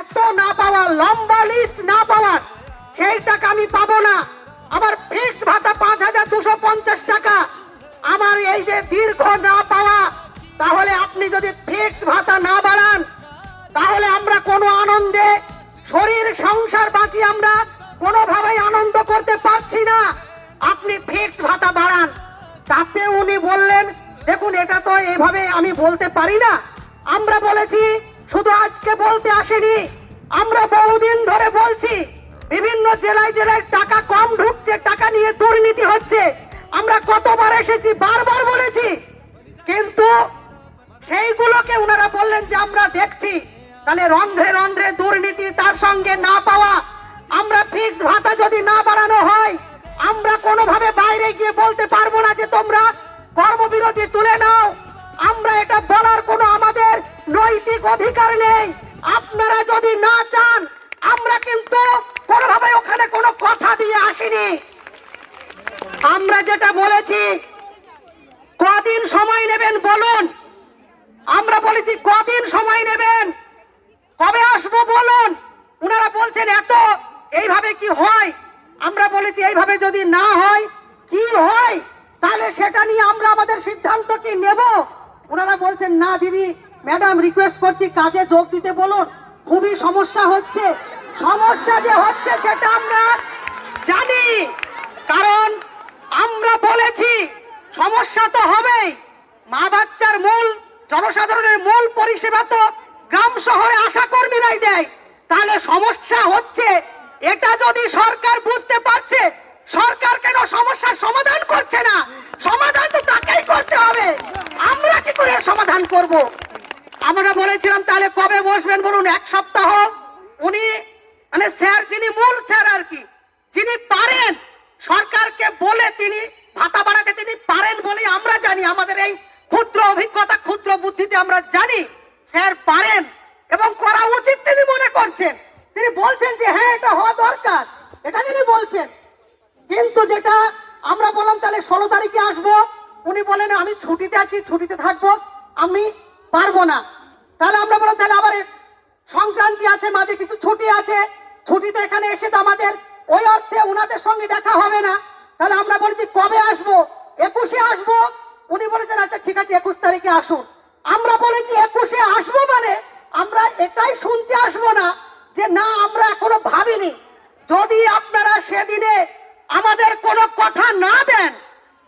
এত না পাওয়া লম্বা লিস্ট না পাওয়ার, সেই টাকা আমি পাবো না। আমার ফিক্স ভাতা পাঁচ হাজার দুশো পঞ্চাশ টাকা। আমার এই যে দীর্ঘ না পাওয়া, তাহলে আপনি যদি ফিক্স ভাতা না বাড়ান, তাহলে আমরা কোনো আনন্দে শরীর, সংসার বাঁচি আমরা কোনোভাবেই আনন্দ করতে পারছি না। আপনি ফিক্স ভাতা বাড়ান। তাতে উনি বললেন, দেখুন, এটা তো এভাবে আমি বলতে পারি না। আমরা বলেছি শুধু আজকে বলতে আসেনি, আমরা বহুদিন ধরে বলছি, বিভিন্ন জেলায় জেলায় টাকা কম ঢুকছে, টাকা নিয়ে দুর্নীতি হচ্ছে। আমরা কতবার এসেছি, বারবার বলেছি। কিন্তু সেইগুলোকে ওনারা বললেন যে আমরা দেখছি, তাহলে রন্ধ্রে রন্ধ্রে দুর্নীতি তার সঙ্গে না পাওয়া, আমরা ফিক্স ভাতা যদি না বাড়ানো হয়, আমরা কোনোভাবে বাইরে গিয়ে বলতে পারব না যে তোমরা কর্মবিরতি তুলে নাও। অধিকার নেই আপনারা যদি না চান, আমরা কিন্তু কোনোভাবে ওখানে কোনো কথা দিয়ে আসিনি। আমরা যেটা বলেছি, কদিন সময় নেবেন বলুন। আমরা বলেছি, কদিন সময় নেবেন? কবে আসব বলুন? ওনারা বলছেন, এত, এইভাবে কি হয়? আমরা বলেছি, এইভাবে যদি না হয়, কি হয়? তাহলে সেটা নিয়ে আমরা আমাদের সিদ্ধান্ত কি নেব? ওনারা বলছেন, না দিদি ম্যাডাম রিকোয়েস্ট করছি, কাজে যোগ দিতে বলুন। খুবই সমস্যা হচ্ছে। সমস্যা যে হচ্ছে সেটা আমরা জানি। কারণ আমরা বলেছি, সমস্যা তো হবেই। মা বাচ্চার মূল, জনসাধারণের মূল পরিষেবা তো গ্রাম শহরে আশা কর্মীরাই দেয়। তাহলে সমস্যা হচ্ছে, এটা যদি সরকার বুঝতে পারছে, সরকার কেন সমস্যার সমাধান করছে না? সমাধান তো তাকেই করতে হবে। আমরা কি করে সমাধান করব? আমরা বলেছিলাম, তাহলে কবে বসবেন বলুন? এক সপ্তাহ? উনি মানে স্যার, যিনি মূল স্যার আর কি, যিনি পারেন, সরকারকে বলে তিনি, ভাতা বাড়াতে তিনি পারেন বলে আমরা জানি, আমাদের এই ক্ষুদ্র অভিজ্ঞতা, ক্ষুদ্র বুদ্ধিতে আমরা জানি, স্যার পারেন এবং করা উচিত তিনি মনে করছেন। তিনি বলছেন যে হ্যাঁ এটা হওয়া দরকার। এটা তিনি বলছেন। কিন্তু যেটা আমরা বললাম, তাহলে ষোলো তারিখে আসব। উনি বলেন, আমি ছুটিতে আছি, ছুটিতে থাকব। আমি পারব না। তাহলে আমরা বললাম, তাহলে আবার সংক্রান্তি আছে, মাঝে কিছু ছুটি আছে। ছুটিতে এখানে এসে তো আমাদের ওই অর্থে ওনাদের সঙ্গে দেখা হবে না। তাহলে আমরা বলেছি, কবে আসব? একুশে আসব? উনি বলেছেন আচ্ছা ঠিক আছে, একুশ তারিখে আসুন। আমরা বলেছি, একুশে আসব মানে আমরা এটাই শুনতে আসব না যে না, আমরা এখনও ভাবিনি। যদি আপনারা সেদিনে আমাদের কোনো কথা না দেন,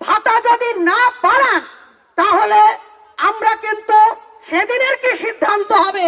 ভাতা যদি না বাড়ান, তাহলে সেদিনের কি সিদ্ধান্ত হবে?